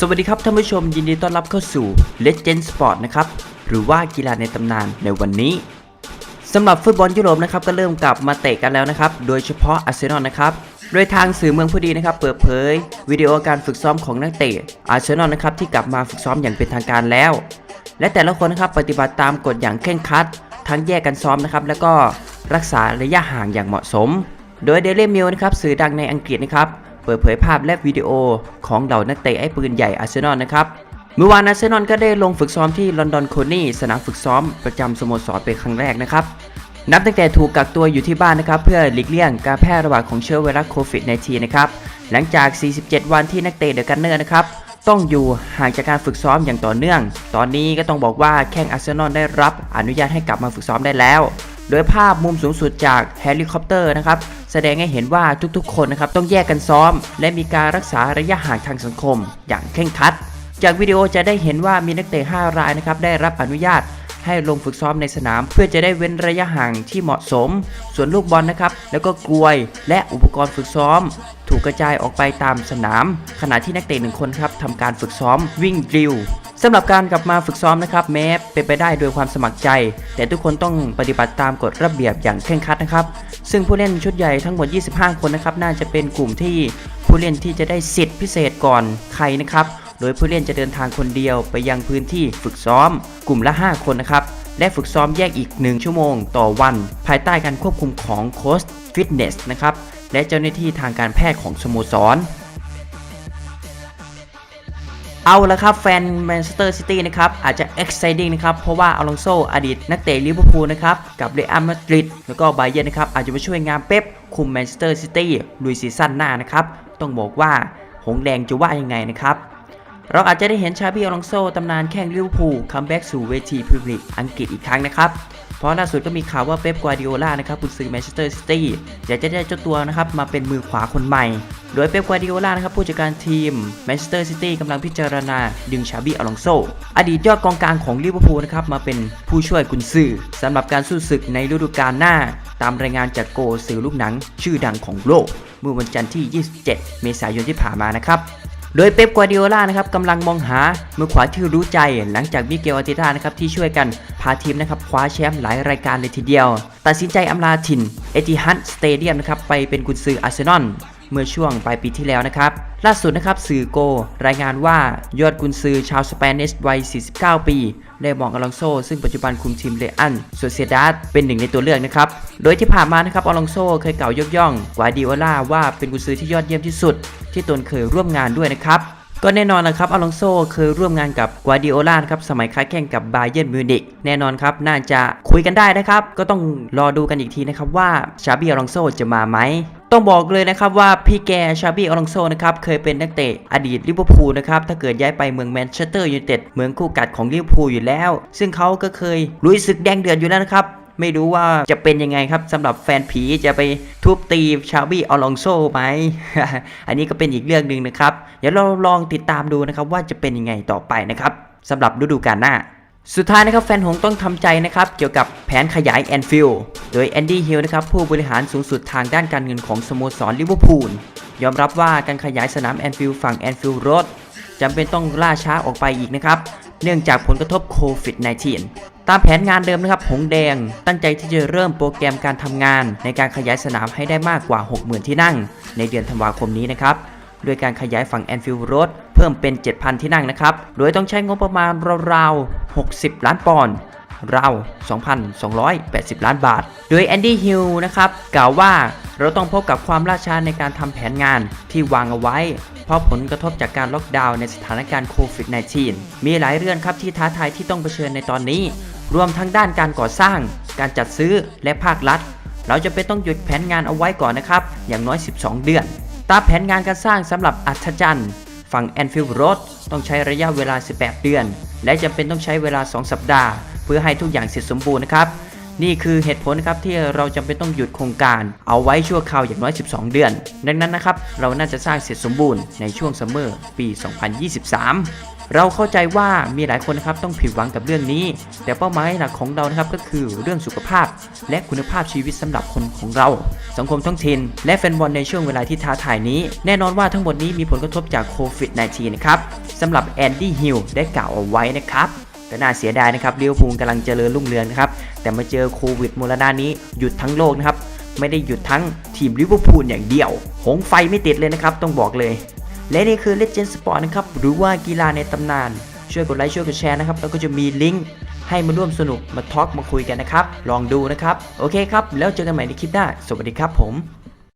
สวัสดีครับท่านผู้ชมยินดีต้อนรับเข้าสู่ Legend Sport นะครับหรือว่ากีฬาในตำนานในวันนี้สำหรับฟุตบอลยุโรปนะครับก็เริ่มกลับมาเตะกันแล้วนะครับโดยเฉพาะอาร์เซนอลนะครับโดยทางสื่อเมืองผู้ดีนะครับเปิดเผย วิดีโอการฝึกซ้อมของนักเตะอาร์เซนอลนะครับที่กลับมาฝึกซ้อมอย่างเป็นทางการแล้ว และแต่ละคนนะครับปฏิบัติตามกฎอย่างเคร่งครัด ทั้งแยกกันซ้อมนะครับแล้วก็รักษาระยะห่างอย่างเหมาะสม โดยเดลี่มิลนะครับสื่อดังในอังกฤษนะครับ เปิดเผยภาพและวิดีโอของเหล่านักเตะไอ้ปืนใหญ่อาร์เซนอลนะครับเมื่อวานอาร์เซนอลก็ได้ลงฝึกซ้อมที่ลอนดอนโคนี่สนามฝึกซ้อมประจำสโมสรเป็นครั้งแรกนะครับนับตั้งแต่ถูกกักตัวอยู่ที่บ้านนะครับเพื่อหลีกเลี่ยงการแพร่ระบาดของเชื้อไวรัสโควิด -19 นะครับหลังจาก 47 วันที่นักเตะเดอะกันเนอร์นะครับต้องอยู่ห่างจากการฝึกซ้อมอย่างต่อเนื่อง ตอนนี้ก็ต้องบอกว่าแข้งอาร์เซนอลได้รับอนุญาตให้กลับมาฝึกซ้อมได้แล้ว โดยภาพมุมสูงสุดจากเฮลิคอปเตอร์นะครับแสดงให้เห็นว่าทุกๆ คนนะครับต้องแยกกันซ้อม และมีการรักษาระยะห่างทางสังคม อย่างเคร่งครัด จากวิดีโอจะได้เห็นว่ามีนักเตะ5รายนะครับได้รับอนุญาตให้ลงฝึกซ้อมในสนาม เพื่อจะได้เว้นระยะห่างที่เหมาะสม ส่วนลูกบอลนะครับ แล้วก็กลวย และอุปกรณ์ฝึกซ้อม ถูกกระจายออกไปตามสนาม ขณะที่นักเตะหนึ่งคนครับทำการฝึกซ้อมวิ่งดริล สำหรับการกลับมาฝึกซ้อมนะครับ แม้เป็นไปได้โดยความสมัครใจ แต่ทุกคนต้องปฏิบัติตามกฎระเบียบอย่างเคร่งครัดนะครับ ซึ่งผู้เล่นชุดใหญ่ทั้งหมด 25 คนนะครับ น่าจะเป็นกลุ่มที่ผู้เล่นที่จะได้สิทธิพิเศษก่อนใครนะครับ โดยผู้เล่นจะเดินทางคนเดียวไปยังพื้นที่ฝึกซ้อม กลุ่มละ 5 คนนะครับ และฝึกซ้อมแยกอีก 1 ชั่วโมง ต่อวัน ภายใต้การควบคุมของโค้ชฟิตเนสนะครับ และเจ้าหน้าที่ทางการแพทย์ของสโมสร เอาละครับแฟนแมนเชสเตอร์ซิตี้นะครับอาจจะ exciting นะครับเพราะว่าอลองโซอดีตนักเตะลิเวอร์พูลนะครับกับเรอัลมาดริดแล้วก็ไบเยร์นนะครับอาจจะมาช่วยงานเป๊ปคุมแมนเชสเตอร์ซิตี้ลุยซีซั่นหน้านะครับต้องบอกว่าหงแดงจะว่ายังไงนะครับ เราอาจจะได้เห็นชาบีอลองโซตำนานแข่งลิเวอร์พูลคัมแบ็กสู่เวทีพรีเมียร์ลีกอังกฤษอีกครั้งนะครับ เพราะล่าสุดก็มีข่าวว่าเป๊ปกัวาร์ดิโอลานะครับกุนซือแมนเชสเตอร์ซิตี้อยากจะได้เจ้าตัวนะครับมาเป็นมือขวาคนใหม่ โดยเป๊ปกัวาร์ดิโอลานะครับผู้จัดการทีมแมนเชสเตอร์ซิตี้กำลังพิจารณา ดึงชาบีอลองโซอดีตยอดกองกลางของลิเวอร์พูลนะครับมาเป็นผู้ช่วยกุนซือสำหรับการสู้ศึกในฤดูกาลหน้า ตามรายงานจากโกสื่อลูกหนังชื่อดังของโลกเมื่อวันจันทร์ที่ 27 เมษายนที่ผ่านมานะครับ โดยเป๊ปกัวาร์ดิโอลานะครับกำลังมองหามือขวาที่รู้ใจ หลังจากมิเกลอาร์เตต้านะครับที่ช่วยกันพาทีมนะครับคว้าแชมป์หลายรายการเลยทีเดียว ตัดสินใจอำลาถิ่นเอติฮัดสเตเดียมนะครับไปเป็นกุนซืออาร์เซนอล เมื่อช่วงปลายปีที่แล้วนะครับ ล่าสุดนะครับสื่อโก รายงานว่ายอดกุนซือชาวสเปนิชวัย 49 ปี ได้มองอลองโซ ซึ่งปัจจุบันคุมทีมเรอันโซเซียดาดเป็นหนึ่งในตัวเลือกนะครับ โดยที่ผ่านมานะครับอลองโซเคยเก่าวยกย่องกวาดิโอลาว่าเป็นกุนซือที่ยอดเยี่ยมที่สุด ที่ตนเคยร่วมงานด้วยนะครับก็แน่นอนนะครับอลองโซเคยร่วมงานกับกวาดิโอลาครับสมัยค้าแข่งกับบาเยิร์นมิวนิกแน่นอนครับ น่าจะคุยกันได้นะครับ ก็ต้องรอดูกันอีกทีนะครับว่าชาบีอลองโซจะมาไหม ต้องบอกเลยนะครับว่าพี่แกชาบีอลองโซนะครับเคยเป็นนักเตะอดีตลิเวอร์พูลนะครับถ้าเกิดย้ายไปเมืองแมนเชสเตอร์ยูไนเต็ดเมืองคู่กัดของลิเวอร์พูลอยู่แล้ว ซึ่งเขาก็เคยลุยศึกแดงเดือดอยู่แล้วนะครับไม่รู้ว่าจะเป็นยังไงครับสำหรับแฟนผีจะไปทุบตีชาบี้อลองโซไหม อันนี้ก็เป็นอีกเรื่องหนึ่งนะครับ เดี๋ยวเราลองติดตามดูนะครับว่าจะเป็นยังไงต่อไปนะครับสำหรับฤดูกาลหน้า สุดท้ายนะครับแฟนหงต้องทำใจนะครับเกี่ยวกับแผนขยายแอนฟิลด์โดยแอนดี้ฮิลนะครับผู้บริหารสูงสุดทางด้านการเงินของสโมสรลิเวอร์พูลยอมรับว่าการขยายสนามแอนฟิลด์ฝั่งแอนฟิลด์โรดจำเป็นต้องล่าช้าออกไปอีกนะครับเนื่องจากผลกระทบโควิด -19 ตามแผนงานเดิมนะครับหงแดง ตั้งใจที่จะเริ่มโปรแกรมการทำงาน ในการขยายสนามให้ได้มากกว่า 60,000 ที่นั่ง ในเดือนธันวาคมนี้นะครับ โดยการขยายฝั่งแอนฟิลด์โรดเพิ่มเป็น 7,000 ที่นั่งนะครับ โดยต้องใช้งบประมาณราวๆ 60 ล้านปอนด์ราว 2,280 ล้านบาท โดยแอนดี้ฮิลนะครับกล่าวว่าเราต้องพบกับความล่าช้าในการทำแผนงานที่วางเอาไว้ เพราะผลกระทบจากการล็อกดาวน์ในสถานการณ์โควิด -19 มีหลายเรื่องครับที่ท้าทายที่ต้องเผชิญในตอนนี้ รวมทั้งด้านการก่อสร้าง การจัดซื้อและภาครัฐ เราจะเป็นต้องหยุดแผนงานเอาไว้ก่อนนะครับ อย่างน้อย 12 เดือน ตามแผนงานการสร้างสำหรับอัธจันทร์ฝั่งแอนฟิลด์โรดต้องใช้ระยะเวลา 18 เดือน และจำเป็นต้องใช้เวลา 2 สัปดาห์ เพื่อให้ทุกอย่างเสร็จสมบูรณ์นะครับ นี่คือเหตุผลนะครับที่เราจำเป็นต้องหยุดโครงการ เอาไว้ชั่วคราวอย่างน้อย 12 เดือน ดังนั้นนะครับเราน่าจะสร้างเสร็จสมบูรณ์ในช่วงซัมเมอร์ปี 2023 เราเข้าใจว่ามีหลายคนนะครับต้องผิดหวังกับเรื่องนี้ แต่เป้าหมายหลักของเรานะครับก็คือเรื่องสุขภาพ และคุณภาพชีวิตสำหรับคนของเรา สังคมท้องถิ่นและแฟนบอลในช่วงเวลาที่ท้าทายนี้ แน่นอนว่าทั้งหมดนี้มีผลกระทบจากโควิด -19 นะครับสำหรับแอนดี้ฮิลได้กล่าวเอาไว้นะครับก็น่าเสียดายนะครับลิเวอร์พูลกำลังเจริญรุ่งเรืองนะครับแต่มาเจอโควิดมรณะนี้หยุดทั้งโลกนะครับไม่ได้หยุดทั้งทีมลิเวอร์พูลอย่างเดียว หงไฟไม่ติดเลยนะครับต้องบอกเลย และนี่คือ Legend Sport นะครับ หรือว่ากีฬาในตำนาน ช่วยกดไลค์ช่วยกดแชร์นะครับ แล้วก็จะมีลิงก์ให้มาร่วมสนุกมาทอล์กมาคุยกันนะครับ ลองดูนะครับ โอเคครับ แล้วเจอกันใหม่ในคลิปหน้า สวัสดีครับผม